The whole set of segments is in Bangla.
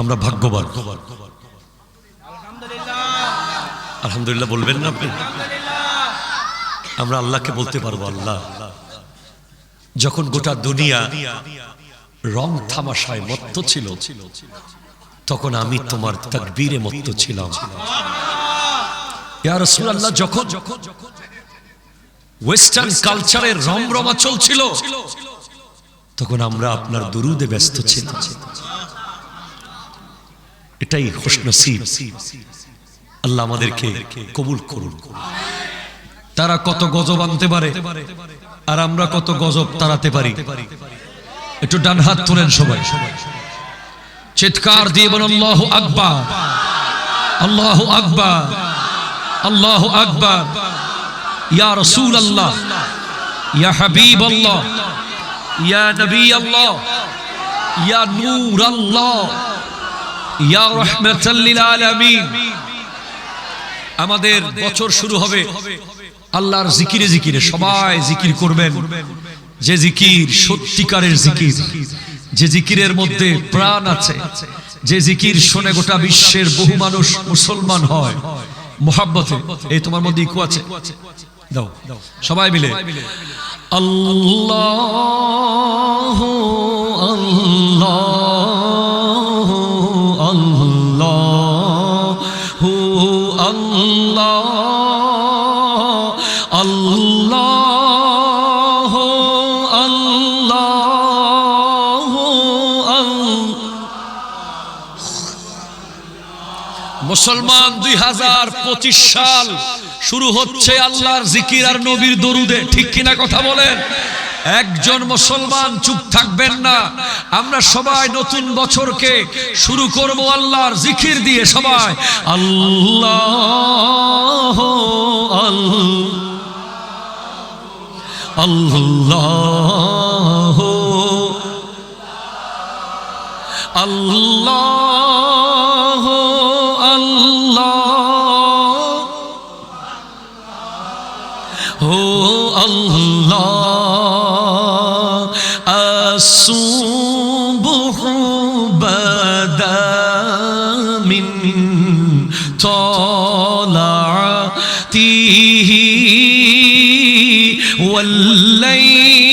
আমরা ভাগ্যবান। আলহামদুলিল্লাহ বলবেন না আপনি? আমরা আল্লাহকে বলতে পারব আল্লাহ। যখন গোটা দুনিয়া রং থামাশায় মত্ত ছিল, তখন আমি তোমার তাকবীরে মত্ত ছিলাম। ইয়া রাসূলুল্লাহ, যখন ওয়েস্টার্ন কালচারের রমরমা চলছিল, তখন আমরা আপনার দুরুদে ব্যস্ত ছিলাম। এটাই খুশনসিব। আল্লাহ আমাদেরকে কবুল করুন। তারা কত গজব আনতে পারে, আর আমরা কত গজব তাড়াতে পারি। একটু ডান হাত তোলেন সবাই। চিৎকার দিয়ে বলুন, আল্লাহ আকবার আল্লাহ আকবার আল্লাহ আকবার, ইয়া রসুল আল্লাহ ইয়া হাবিব আল্লাহ ইয়া নবী আল্লাহ ইয়া নূর আল্লাহ আমাদের বছর শুরু হবে। আল্লাহর জিকিরে জিকিরে সবাই জিকির করবেন। যে জিকির সত্যিকারের জিকির, যে জিকিরের মধ্যে প্রাণ আছে, যে জিকির শুনে গোটা বিশ্বের বহু মানুষ মুসলমান হয়। মোহাব্বতে, এই তোমার মধ্যে ইকু আছে? দাও, সবাই মিলে। আল্লাহ আল্লাহ। মুসলমান দুই হাজার পঁচিশ সাল শুরু হচ্ছে আল্লাহর জিকির আর নবীর দরুদে। ঠিক কিনা কথা বলেন? একজন মুসলমান চুপ থাকবেন না। আমরা সবাই নতুন বছরকে শুরু করব আল্লাহর জিকির দিয়ে সবাই। আল্লাহ আল্লাহ আল্লাহ والليل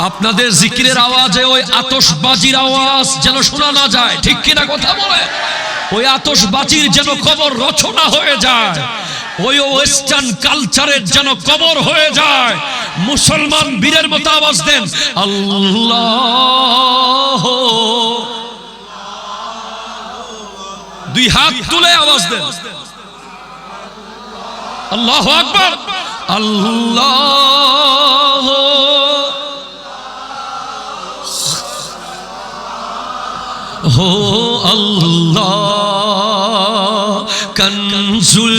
আপনাদের জিকিরের আওয়াজে ওই আতশবাজির আওয়াজ যেন শোনা না যায়। ঠিক কিনা কথা বলে? ওই আতশবাজির যেন কবর রচনা হয়ে যায়। ওই ওয়েস্টার্ন কালচারের যেন কবর হয়ে যায়। মুসলমান বীরের মতো আওয়াজ দেন আল্লাহ দুই হাত তুলে আওয়াজ দেন আল্লাহ আকবার আল্লাহ হো আল্লাহ কনজুল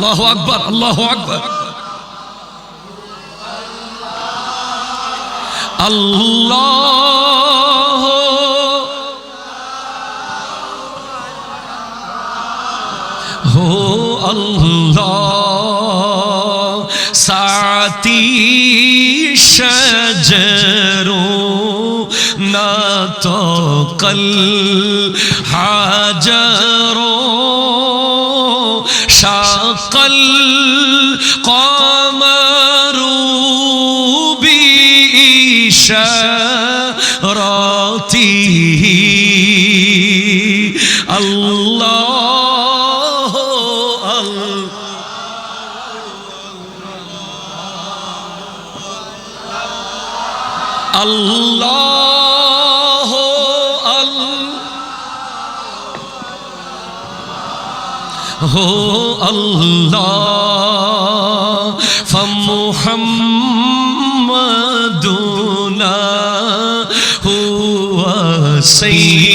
আল্লাহ আকবর আল্লাহ আকবর আল্লাহ হো আল্লাহ সাতি শজরো না তো কল হাজরো شاق القمر بإشارته فمحمدنا هو سيدنا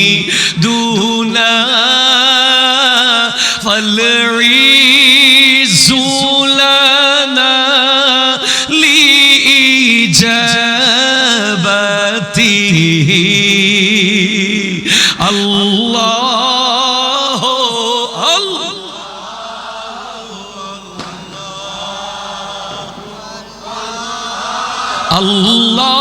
আল্লাহ।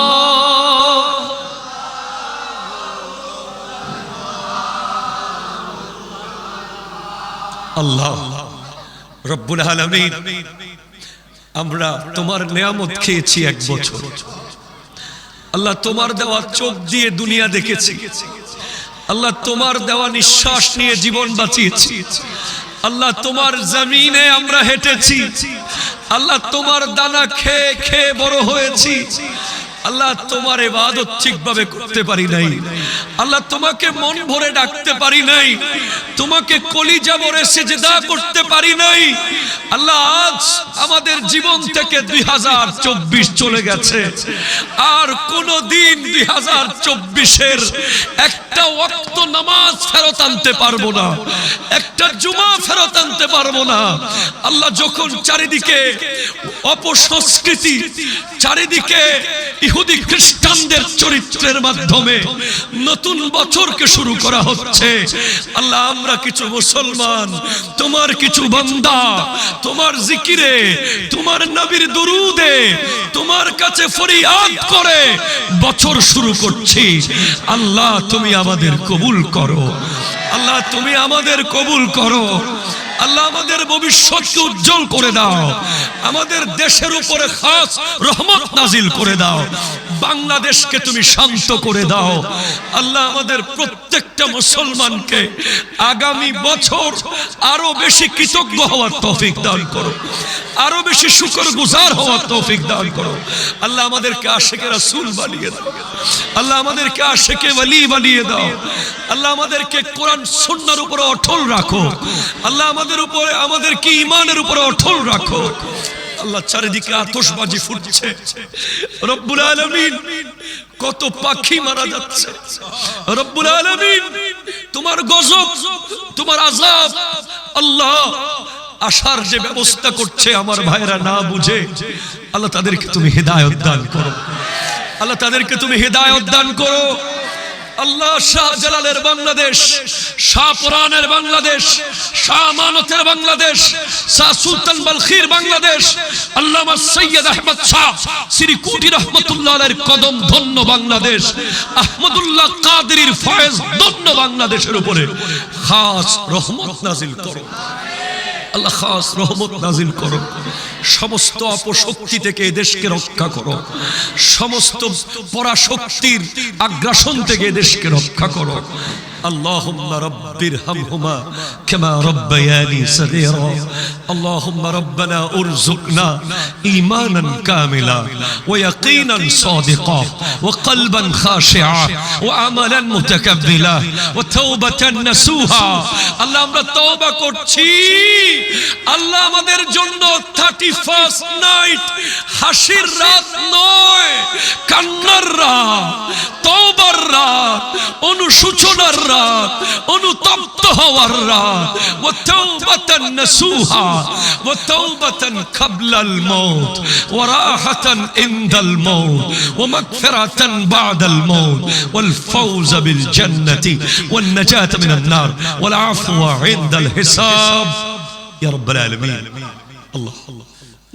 আল্লাহ। রব্বুল আমরা তোমার নিয়ামত খেয়েছি এক বছর। আল্লাহ তোমার দেওয়া চোখ দিয়ে দুনিয়া দেখেছি। আল্লাহ তোমার দেওয়া নিঃশ্বাস নিয়ে জীবন বাঁচিয়েছি। আল্লাহ তোমার জমিনে আমরা হেঁটেছি। আল্লাহ তোমার দানা খেয়ে খেয়ে বড় হয়েছি। আল্লাহ তোমার এবাদত ঠিকভাবে করতে পারি নাই। আল্লাহ তোমাকে মন ভরে ডাকতে পারি নাই। তোমাকে কলিজা ভরে সেজদা করতে পারি নাই। আল্লাহ, আজ আমাদের জীবন থেকে দুই হাজার চব্বিশ চলে গেছে। আর কোন দিন দুই হাজার চব্বিশের একটা ওয়াক্ত নামাজ ফেরত আনতে পারব না। একটা জুমা ফেরত আনতে পারব না। আল্লাহ যখন চারিদিকে অপসংস্কৃতি, চারিদিকে ইহুদি খ্রিস্টানদের চরিত্রের মাধ্যমে নতুন বছরকে শুরু করা হচ্ছে। আল্লাহ, আমরা কিছু মুসলমান, তোমার কিছু বান্দা, তোমার জিকিরে, তোমার নবীর দুরুদে, তোমার কাছে ফরিয়াদ করে বছর শুরু করছি। আল্লাহ, তুমি আমাদের কবুল করো। আল্লাহ, তুমি আমাদের কবুল করো। আল্লাহ আমাদের ভবিষ্যৎকে উজ্জ্বল করে দাও। আমাদের দেশের উপরে খাস রহমত নাজিল করে দাও। বাংলাদেশকে তুমি শান্ত করে দাও। আল্লাহ আমাদের প্রত্যেকটা মুসলমানকে আগামী বছর আরও বেশি কৃতজ্ঞ হওয়ার তৌফিক দান করো। আরও বেশি শুকর গুজার হওয়ার তৌফিক দান করো। আল্লাহ আমাদেরকে আশেকে রাসূল বানিয়ে দাও। আল্লাহ আমাদেরকে আশেকে ওয়ালি বানিয়ে দাও। আল্লাহ আমাদেরকে কোরআন সুন্নাহর উপরে অটল রাখো। আল্লাহ আমাদের উপরে, আমাদেরকে ইমানের উপরে অটল রাখো। আল্লাহ চারিদিকে আতশবাজি ফুটছে। রব্বুল আলামিন, কত পাখি মারা যাচ্ছে। রব্বুল আলামিন, তোমার গজব, তোমার আযাব, আল্লাহ আসার যে ব্যবস্থা করছে আমার ভাইরা না বুঝে, আল্লাহ তাদেরকে তুমি হেদায়ত দান করো। আল্লাহ তাদেরকে তুমি হেদায়ত দান করো। আল্লাহ শাহ জালালের বাংলাদেশ, শাহ পুরানের বাংলাদেশ, শাহ মানতের বাংলাদেশ, শাহ সুলতান বালখির বাংলাদেশ, আল্লামা সৈয়দ আহমদ শাহ শ্রী কুটি রহমতুল্লাহ আলের কদম ধন্য বাংলাদেশ, আহমদুল্লাহ কাদেরির ফয়েজ ধন্য বাংলাদেশের উপরে। খাস রহমত নাজিল করো। আল্লাহ খাস রহমত নাজিল করো। সমস্ত অপশক্তি থেকে এদেশকে দেশকে রক্ষা করো। সমস্ত পরাশক্তির আগ্রাসন থেকে দেশকে রক্ষা করো। اللهم رب ارحمهما كما ربياني صغيرا اللهم ربنا ارزقنا ايمانا كاملا ويقينا صادقا وقلبا خاشعا وعملا متكبلا وتوبه نسوها আল্লাহ আমরা তওবা করছি আল্লাহ আমাদের জন্য 31st নাইট হাসির রাত নয় কান্নার রাত তওবার রাত অনুশোচনার রাত অনুতপ্ত হওয়ার রাত ও তওবাতান নাসুহা ও তওবাতান কাবলাল মাউত ও রাহাতান ইনদাল মাউত ও মাগফিরাতান বাদাল মাউত ওয়াল ফাউজ বিল জান্নাতি ওয়ান নাজাত মিনান নার ওয়াল আফওয়া ইনদাল হিসাব ইয়া রাব্বাল আলামিন আল্লাহ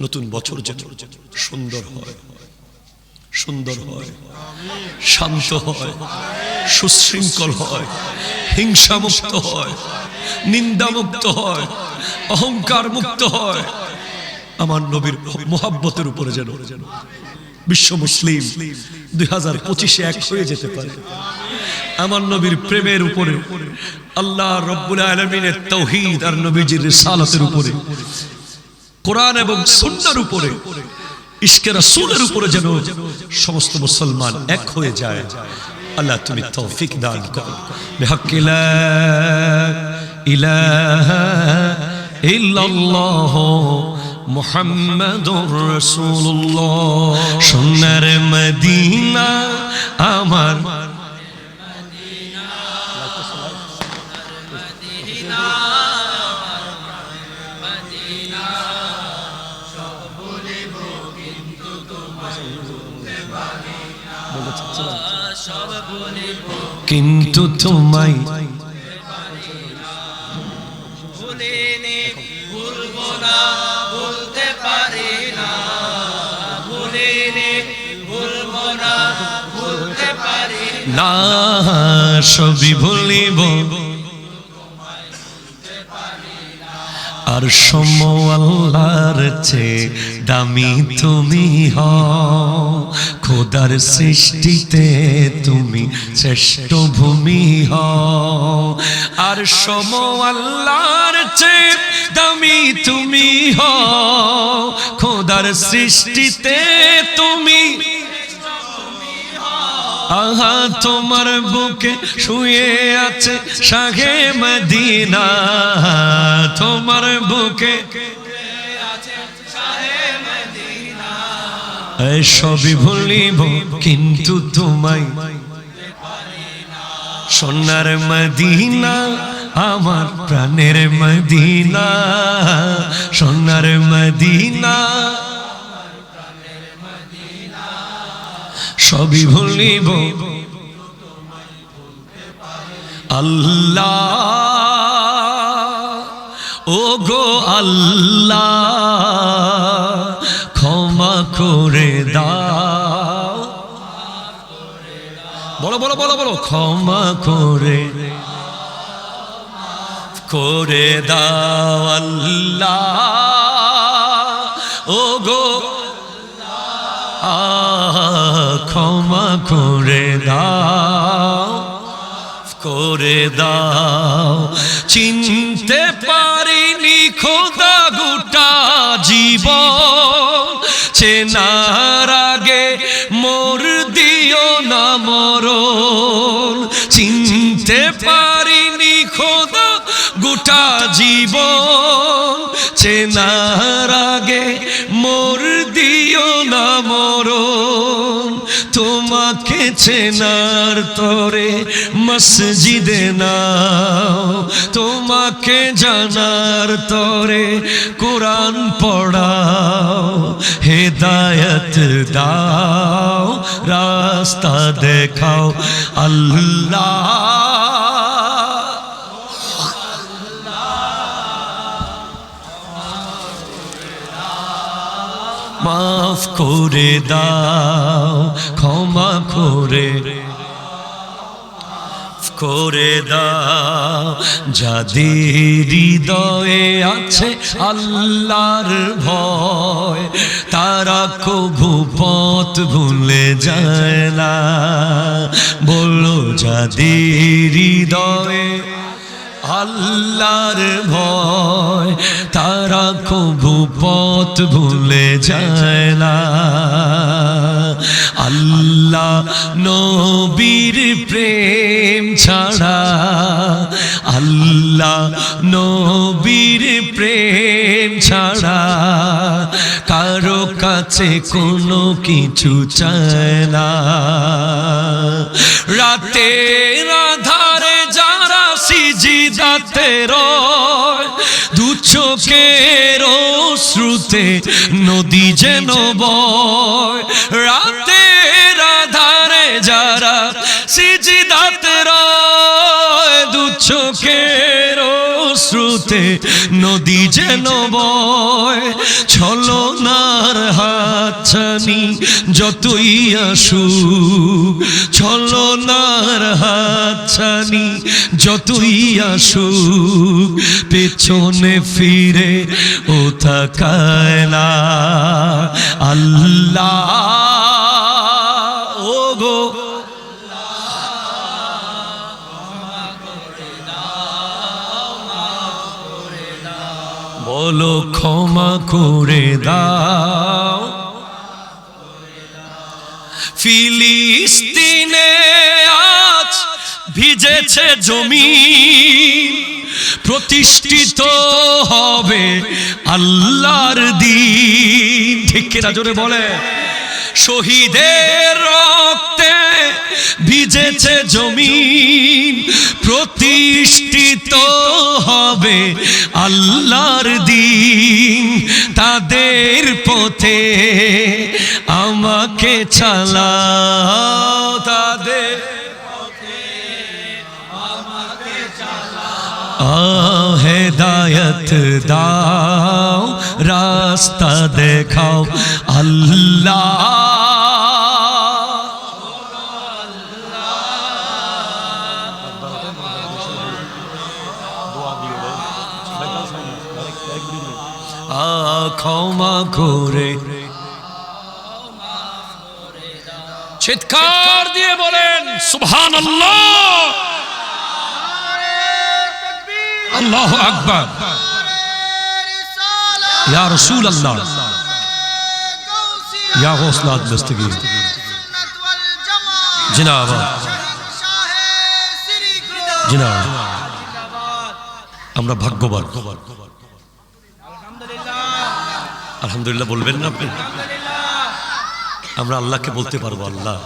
নতুন বছর যেন সুন্দর হয়। সুন্দর হয়, শান্ত হয়, সুশৃঙ্খল হয় হিংসা মুক্ত হয় নিন্দা মুক্ত হয় অহংকার মুক্ত হয়। আমার নবীর মোহাব্বতের উপরে যেন বিশ্ব মুসলিম দুই হাজার পঁচিশে এক হয়ে যেতে পারে। আমার নবীর প্রেমের উপরে, আল্লাহ রব্বুল আলমিনের তৌহিদ আর নবীজির রিসালাতের উপরে, কোরআন এবং সুন্নার উপরে ইশকে রাসূলের উপরে যেন সমস্ত মুসলমান এক হয়ে যায়। আল্লাহ তুমি তৌফিক দান করো। বিহাক্কি লা ইলাহা ইল্লাল্লাহ মুহাম্মাদুর রাসূলুল্লাহ। সোনার মদিনা আমার কিন্তু তোমায় না সবই ভুলিব। আর সম আল্লাহর চেয়ে দামি তুমি হও, খোদার সৃষ্টিতে তুমি শ্রেষ্ঠ ভূমি হও। আর সম আল্লাহর চেয়ে দামি তুমি হও, খোদার সৃষ্টিতে তুমি আহা, তোমার বুকে শুয়ে আছে শাহে মদিনা। তোমার বুকে সবই ভুলিব, কিন্তু তোমায় সোনার মদিনা, আমার প্রাণের মদিনা, সোনার মদিনা, সবই ভুলিব। আল্লাহ ও গো আল্লাহ বলো বলো বলো। ক্ষমা করে করে দাও আল্লাহ। ও গো ক্ষমা করে দাও করে দাও জীবন চেনার আগে মোর দিও না মরণ। তোমাকে চেনার তরে মসজিদে নাও। তোমাকে জানার তরে কোরআন পড়াও। হেদায়ত দাও, রাস্তা দেখাও। আল্লাহ করে দাও, ক্ষমা করে করে দাও। যাদের হৃদয়ে আছে আল্লাহর ভয়, তারা কবু পথ ভুলে যায় না। বলো যাদের হৃদয়ে আল্লাহর ভয়, তারা কবু পথ ভুলে যায় না। আল্লাহ নবীর প্রেম ছাড়া, আল্লাহ নবীর প্রেম ছাড়া কারও কাছে কোনো কিছু চায় না। রাতে যারা রয়, দু চোখের শ্রুতে নদী যেন বয়। রাতে রাধারে যারা সিজিদাতে রয়, দু চোখের শ্রুতে নদী যেন বয়। ছলনার হাতছানি যতই আসুক, ছলনার হাতছানি যতই আসুক, পেছনে ফিরে ও থাকায় না। আল্লাহ বলো, ক্ষমা করে দাও। ফিলিস্তিনে জমি প্রতিষ্ঠিত হবে আল্লাহর দিন। ঠিক কিনা জোরে বলে। শহীদের রক্তে ভিজেছে জমিন, প্রতিষ্ঠিত হবে আল্লাহর দিন। তাদের পথে আমাকে চালাও হেদায়ত দাও রাস্তা দেখাও আল্লাহ ক্ষমা করে চিৎকার দিয়ে বলেন সুবহান আল্লাহ আকবার। ইয়া রসুল আল্লাহ ইয়া গৌসলাত দস্তগীর জিনাব। জিনাব। আমরা ভাগ্যবান। আলহামদুলিল্লাহ বলবেন না আপনি? আমরা আল্লাহকে বলতে পারব আল্লাহ।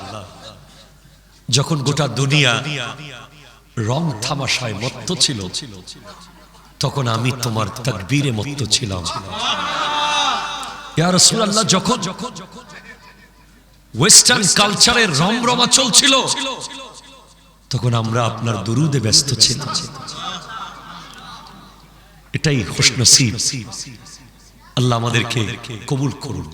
যখন গোটা দুনিয়া রং থামাশায় মত্ত ছিল। তখন আমি তোমার তাকবীরে মত্ত ছিলাম। ইয়া রাসূলুল্লাহ, যখন ওয়েস্টার্ন কালচারের রমরমা চলছিল, তখন আমরা আপনার দুরুদে ব্যস্ত ছিলাম। এটাই খুশনসিব। আল্লাহ আমাদেরকে কবুল করুন।